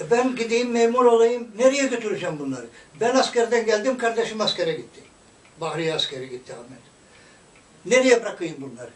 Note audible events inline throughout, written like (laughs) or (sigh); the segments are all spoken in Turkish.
E Ben gideyim memur olayım. Nereye götüreceğim bunları? Ben askerden geldim. Kardeşim askere gitti. Bahriye askere gitti Ahmet. Nereye bırakayım bunları?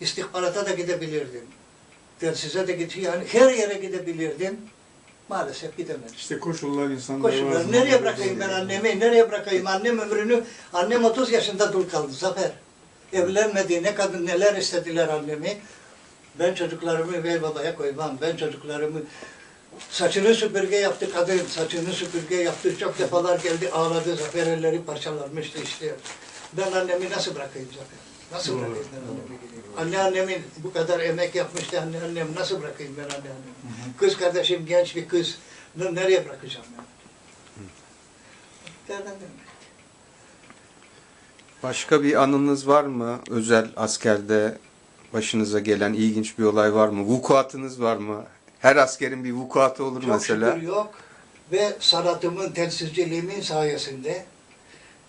İstihbarata da gidebilirdim. Telsize de git yani her yere gidebilirdim. Maalesef gidemedim. İşte koşullar insanları Koşullar. Nereye bırakayım ben annemi? Nereye bırakayım? Annem ömrünü, annem 30 yaşında dul kaldı Zafer. Evlenmedi. Ne kadın neler istediler annemi. Ben çocuklarımı bey babaya koymam. Ben çocuklarımı saçını süpürge yaptı kadın. Saçını süpürge yaptı. Çok defalar geldi ağladı. Zafer elleri parçalanmıştı işte. Ben annemi nasıl bırakayım Zafer? Nasıl bırakayım ben annemi gideyim? Anneannemin bu kadar emek yapmıştı anneannem. Nasıl bırakayım ben anneannemi? Kız kardeşim genç bir kız. Nereye bırakacağım ben? Başka bir anınız var mı? Özel askerde başınıza gelen ilginç bir olay var mı? Vukuatınız var mı? Her askerin bir vukuatı olur Çok mesela. şükür yok. Ve sanatımın, telsizciliğimin sayesinde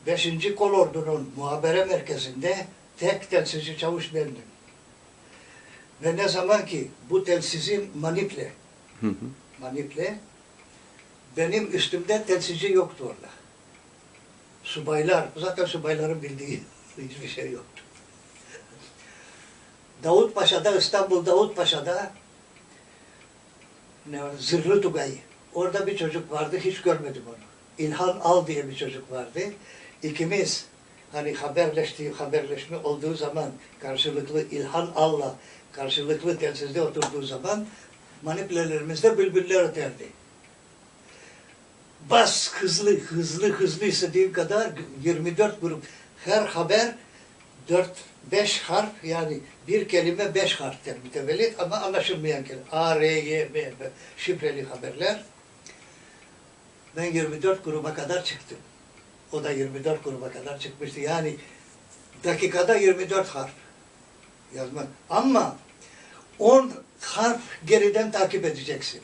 5. Kolordu'nun muhabere merkezinde tek telsizci çavuş bendim. Ve ne zaman ki bu telsizin maniple, Hı hı. maniple benim üstümde telsizci yoktu orada. Subaylar, zaten subayların bildiği (laughs) hiçbir şey yoktu. Davutpaşa'da, İstanbul Davutpaşa'da ne var, Zırhlı Tugay. Orada bir çocuk vardı, hiç görmedim onu. İlhan Al diye bir çocuk vardı. İkimiz hani haberleştiği, haberleşme olduğu zaman karşılıklı İlhan Al'la karşılıklı telsizde oturduğu zaman maniplelerimizde bülbüller öterdi. Bas hızlı, hızlı, hızlı istediğin kadar 24 grup. Her haber 4 5 harf yani bir kelime 5 harften mütevellit ama anlaşılmayan kelime. A, R, Y, B, B şifreli haberler. Ben 24 gruba kadar çıktım. O da 24 gruba kadar çıkmıştı. Yani dakikada 24 harf yazmak. Ama 10 harf geriden takip edeceksin.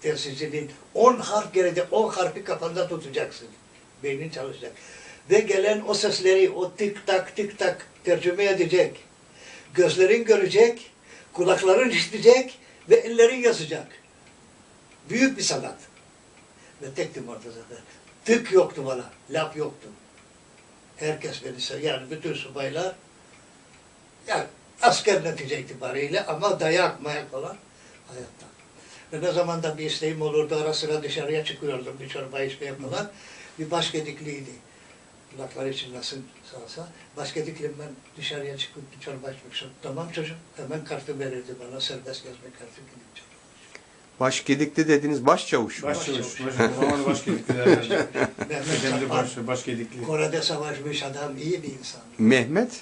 Telsizciliğin 10 harf geride 10 harfi kafanda tutacaksın. Beynin çalışacak. Ve gelen o sesleri o tik tak tik tak tercüme edecek. Gözlerin görecek, kulakların işitecek ve ellerin yazacak. Büyük bir sanat. Ve tektim orada zaten. Tık yoktu bana, laf yoktu. Herkes beni yani bütün subaylar, yani asker netice itibariyle ama dayak mayak falan hayatta. Ve ne zaman da bir isteğim olurdu, ara sıra dışarıya çıkıyordum bir çorba içmeye falan. Bir başgedikliydi. Kulakları çınlasın sağsa. Başgediklim ben dışarıya çıkıp bir çorba içmek istiyorum. Tamam çocuğum, hemen kartı verirdi bana, serbest gezme kartı gidip çorba. Başgedikli dediğiniz başçavuş mu? Başçavuş. Baş, o zaman başkedikli. Mehmet Çarpan, baş, başkedikli. Kore'de savaşmış adam, iyi bir insan. Mehmet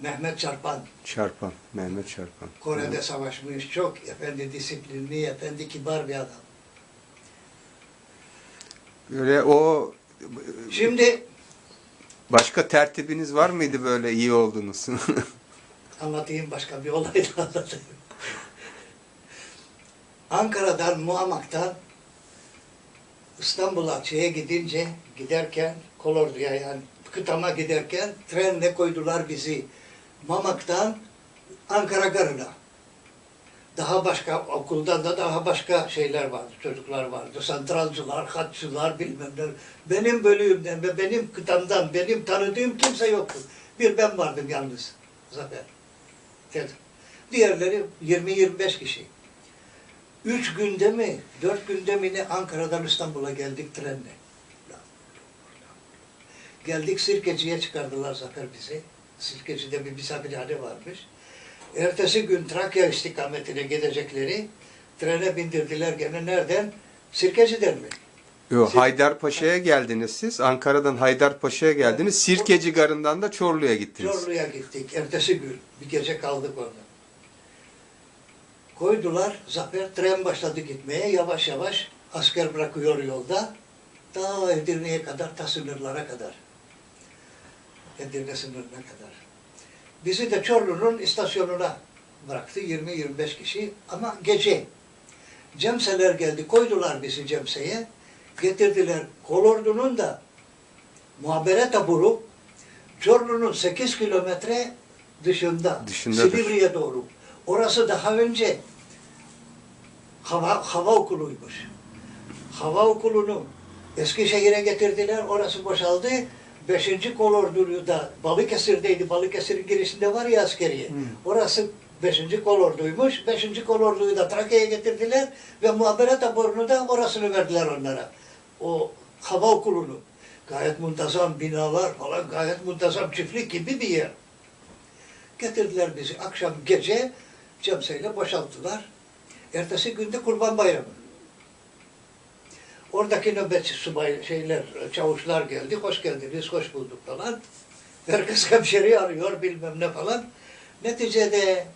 Mehmet Çarpan, Çarpan. Mehmet Çarpan. Kore'de savaşmış, çok efendi, disiplinli, efendi, kibar bir adam. Böyle o Şimdi başka tertibiniz var mıydı böyle iyi oldunuz? (laughs) anlatayım başka bir olay da anlatayım. Ankara'dan, Muhamak'tan İstanbul'a şeye gidince, giderken, Kolordu'ya yani kıtama giderken trenle koydular bizi. Mamak'tan Ankara Garı'na. Daha başka okuldan da daha başka şeyler vardı, çocuklar vardı. Santralcılar, hatçılar bilmem ne. Benim bölüğümden ve benim kıtamdan, benim tanıdığım kimse yoktu. Bir ben vardım yalnız. Zafer. Ted. Diğerleri 20-25 kişi. Üç günde mi, dört günde mi ne Ankara'dan İstanbul'a geldik trenle. Geldik Sirkeci'ye çıkardılar Zafer bizi. Sirkeci'de bir misafirhane varmış. Ertesi gün Trakya istikametine gidecekleri trene bindirdiler gene nereden? Sirkeci'den mi? Yo, Haydarpaşa'ya geldiniz siz. Ankara'dan Haydarpaşa'ya geldiniz. Sirkeci Garı'ndan da Çorlu'ya gittiniz. Çorlu'ya gittik. Ertesi gün. Bir gece kaldık orada. Koydular. Zafer tren başladı gitmeye. Yavaş yavaş asker bırakıyor yolda. Ta Edirne'ye kadar, ta sınırlara kadar. Edirne sınırına kadar. Bizi de Çorlu'nun istasyonuna bıraktı. 20-25 kişi. Ama gece. Cemseler geldi. Koydular bizi Cemse'ye. Getirdiler. Kolordu'nun da muhabere taburu Çorlu'nun 8 kilometre dışında, Dışındadır. Silivri'ye doğru. Orası daha önce hava, hava okuluymuş. Hava okulunu Eskişehir'e getirdiler, orası boşaldı. Beşinci kolorduyu da Balıkesir'deydi, Balıkesir'in girişinde var ya askeriye. Hmm. Orası beşinci kolorduymuş. Beşinci kolorduyu da Trakya'ya getirdiler ve muhabere taburunu da orasını verdiler onlara. O hava okulunu. Gayet muntazam binalar falan, gayet muntazam çiftlik gibi bir yer. Getirdiler bizi akşam gece cemseyle boşalttılar. Ertesi günde Kurban Bayramı. Oradaki nöbetçi subay şeyler, çavuşlar geldi. Hoş geldiniz, hoş bulduk falan. Herkes (laughs) hemşeri arıyor bilmem ne falan. Neticede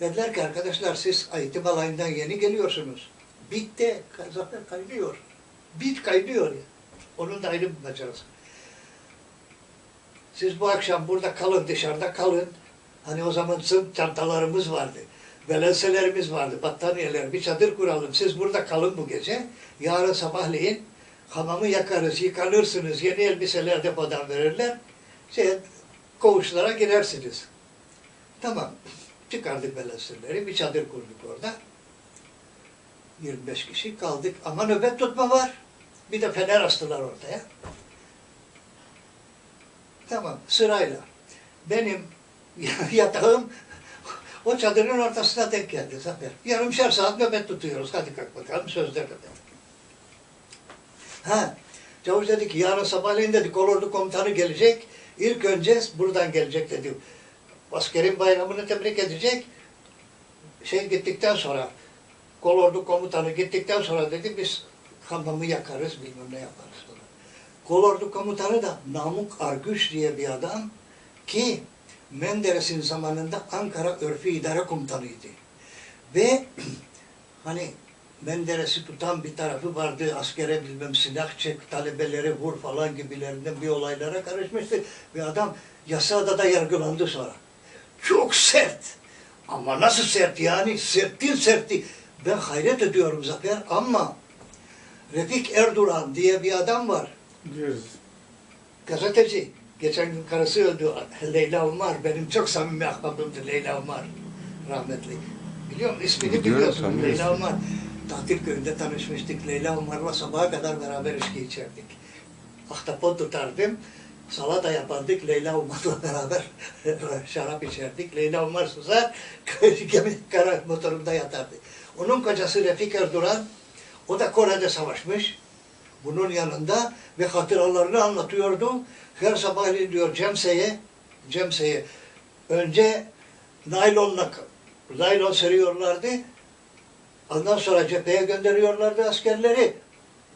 dediler ki arkadaşlar siz eğitim alayından yeni geliyorsunuz. Bitti, zafer kaynıyor. Bit kaynıyor ya. Onun da ayrı bir macerası. Siz bu akşam burada kalın, dışarıda kalın. Hani o zaman sırt çantalarımız vardı. Belenselerimiz vardı, battaniyeler, bir çadır kuralım. Siz burada kalın bu gece. Yarın sabahleyin hamamı yakarız, yıkanırsınız, yeni elbiseler depodan verirler. Şey, koğuşlara girersiniz. Tamam. Çıkardık belenseleri, bir çadır kurduk orada. 25 kişi kaldık ama nöbet tutma var. Bir de fener astılar ortaya. Tamam, sırayla. Benim (laughs) yatağım o çadırın ortasına denk geldi Zafer. Yarımşar saat nöbet tutuyoruz. Hadi kalk bakalım sözde kadar. Ha, Çavuş dedi ki yarın sabahleyin dedi kolordu komutanı gelecek. İlk önce buradan gelecek dedi. Askerin bayramını tebrik edecek. Şey gittikten sonra kolordu komutanı gittikten sonra dedi biz hamamı yakarız bilmem ne yaparız. Kolordu komutanı da Namık Argüç diye bir adam ki Menderes'in zamanında Ankara Örfü İdare Komutanıydı. Ve (clears throat) hani Menderes'i tutan bir tarafı vardı. Askere bilmem silah çek, talebeleri vur falan gibilerinden bir olaylara karışmıştı. Ve adam yasada da yargılandı sonra. Çok sert. Ama nasıl sert yani? Serttin sertti. Ben hayret ediyorum Zafer ama Refik Erduran diye bir adam var. Biliyoruz. Gazeteci. Geçen gün karısı öldü. Leyla Umar. Benim çok samimi ahbabımdı Leyla Umar. Rahmetli. Biliyor musun? İsmini Biliyorum, biliyorsun. Leyla Umar. Tatil köyünde tanışmıştık. Leyla Umar'la sabaha kadar beraber içki içerdik. Ahtapot tutardım. Salata yapardık. Leyla Umar'la (laughs) beraber (laughs) şarap içerdik. Leyla Umar susar. (laughs) Gemi kara motorunda yatardı. Onun kocası Refik Erduran. O da Kore'de savaşmış bunun yanında ve hatıralarını anlatıyordu. Her sabahleyin diyor Cemse'ye, Cemse'ye önce naylonla naylon seriyorlardı. Ondan sonra cepheye gönderiyorlardı askerleri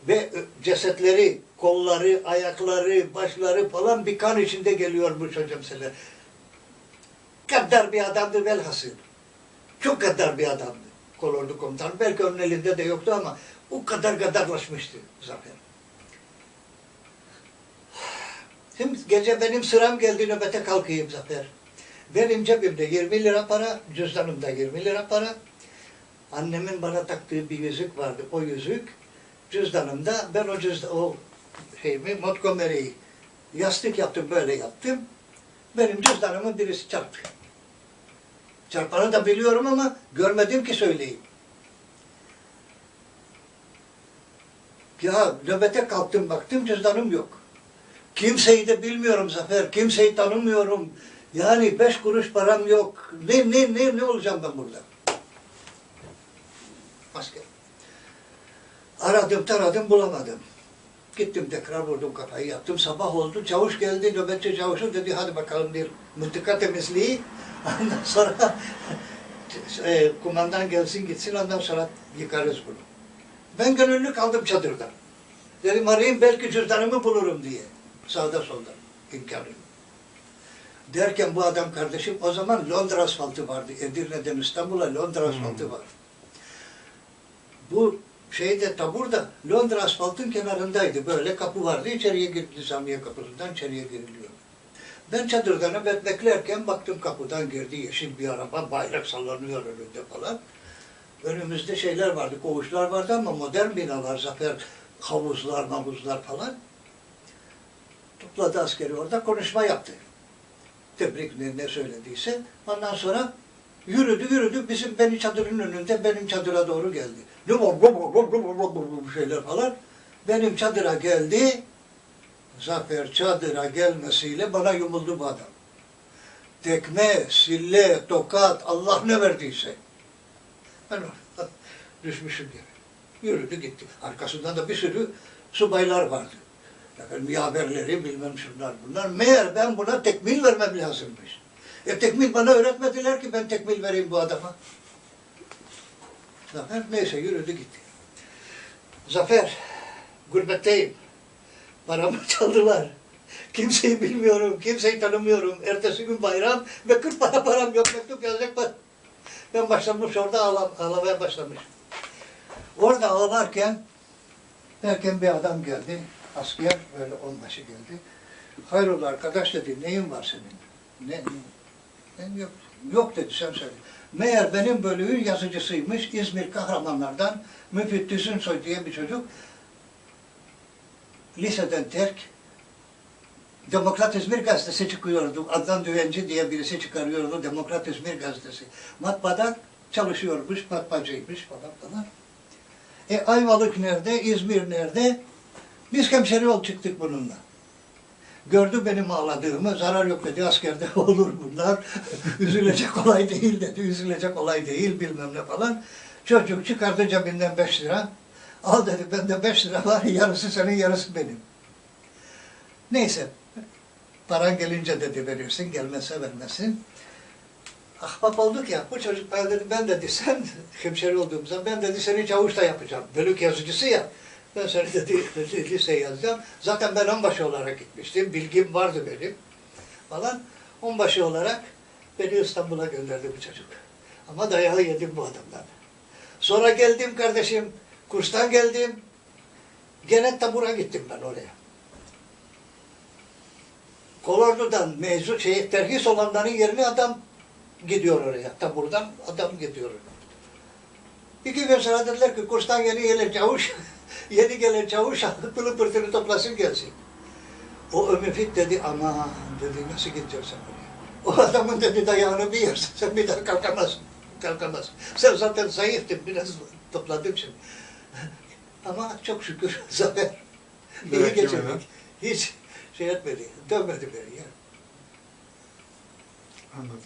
ve cesetleri, kolları, ayakları, başları falan bir kan içinde geliyormuş o Cemse'ler. Gaddar bir adamdı velhasıl. Çok gaddar bir adamdı. Kolordu komutanı. Belki onun elinde de yoktu ama o kadar gaddarlaşmıştı Zafer. Şimdi gece benim sıram geldi nöbete kalkayım Zafer. Benim cebimde 20 lira para, cüzdanımda 20 lira para. Annemin bana taktığı bir yüzük vardı. O yüzük cüzdanımda. Ben o cüzdan, o şeyimi Montgomery'i yastık yaptım böyle yaptım. Benim cüzdanımın birisi çarptı. Çarpanı da biliyorum ama görmedim ki söyleyeyim. Ya nöbete kalktım baktım cüzdanım yok. Kimseyi de bilmiyorum Zafer, kimseyi tanımıyorum. Yani beş kuruş param yok. Ne ne ne ne olacağım ben burada? Asker. Aradım taradım bulamadım. Gittim tekrar vurdum kafayı yattım. Sabah oldu. Çavuş geldi. Nöbetçi çavuşum dedi hadi bakalım bir mıntıka temizliği. (laughs) Ondan sonra (laughs) e, kumandan gelsin gitsin ondan sonra yıkarız bunu. Ben gönüllü kaldım çadırda. Dedim arayayım belki cüzdanımı bulurum diye. Sağda solda imkanı yok. Derken bu adam kardeşim o zaman Londra asfaltı vardı. Edirne'den İstanbul'a Londra asfaltı var. Bu şeyde taburda Londra asfaltın kenarındaydı. Böyle kapı vardı. İçeriye gir, Nizamiye kapısından içeriye giriliyor. Ben çadırda nöbet beklerken baktım kapıdan girdi yeşil bir araba. Bayrak sallanıyor önünde falan. Önümüzde şeyler vardı, koğuşlar vardı ama modern binalar, zafer havuzlar, mavuzlar falan. Topladı askeri orada konuşma yaptı. Tebrik ne, ne söylediyse. Ondan sonra Yürüdü yürüdü bizim benim çadırın önünde benim çadıra doğru geldi. Lubub şeyler falan. Benim çadıra geldi. Zafer çadıra gelmesiyle bana yumuldu bu adam. Tekme, sille, tokat, Allah ne verdiyse. Ben (laughs) düşmüşüm yere. Yürüdü gitti. Arkasından da bir sürü subaylar vardı. Efendim yaverleri bilmem şunlar bunlar. Meğer ben buna tekmil vermem lazımmış. E tekmil bana öğretmediler ki ben tekmil vereyim bu adama. Zafer neyse yürüdü gitti. Zafer, gurbetteyim. Paramı (laughs) çaldılar. Kimseyi bilmiyorum, kimseyi tanımıyorum. Ertesi gün bayram ve 40 para param yok, mektup yazacak para. Ben başlamış orada ağlam, ağlamaya başlamış. Orada ağlarken derken bir adam geldi. Asker böyle onbaşı geldi. Hayrola arkadaş dedi, neyin var senin? Ne? Ben yok, yok dedi sen söyle. Meğer benim bölüğün yazıcısıymış İzmir kahramanlardan Müfit Düzünsoy diye bir çocuk. Liseden terk. Demokrat İzmir gazetesi çıkıyordu. Adnan Düvenci diye birisi çıkarıyordu Demokrat İzmir gazetesi. Matbaada çalışıyormuş, matbaacıymış falan falan. E Ayvalık nerede, İzmir nerede? Biz hemşeri ol çıktık bununla. Gördü benim ağladığımı, zarar yok dedi, askerde (laughs) olur bunlar. (laughs) üzülecek olay değil dedi, üzülecek olay değil bilmem ne falan. Çocuk çıkardı cebinden beş lira. Al dedi, bende beş lira var, yarısı senin, yarısı benim. Neyse, paran gelince dedi verirsin, gelmezse vermezsin. Ahbap olduk ya, bu çocuk ben dedi, ben dedi sen, (laughs) hemşeri olduğumuzda ben dedi seni çavuş da yapacağım. Bölük yazıcısı ya. Ben seni (laughs) dedi lise yazacağım. Zaten ben onbaşı olarak gitmiştim. Bilgim vardı benim falan. Onbaşı olarak beni İstanbul'a gönderdi bu çocuk. Ama dayağı yedim bu adamdan. Sonra geldim kardeşim, kurstan geldim. Gene tabura gittim ben oraya. Kolordu'dan mezun, şey, terhis olanların yerine adam gidiyor oraya. Taburdan adam gidiyor. İki gün sonra dediler ki kurstan yeni gelen çavuş, (laughs) yeni gelen çavuş (laughs) pılı pırtını toplasın gelsin. O Ömefit dedi ama dedi nasıl gideceksin oraya? O adamın dedi dayağını bir yersin sen bir daha kalkamazsın. Kalkamazsın. Sen zaten zayıftın biraz topladım şimdi. (laughs) ama çok şükür zafer. İyi geçirdik. Hiç şey etmedi. Dönmedi beni ya. Anladım.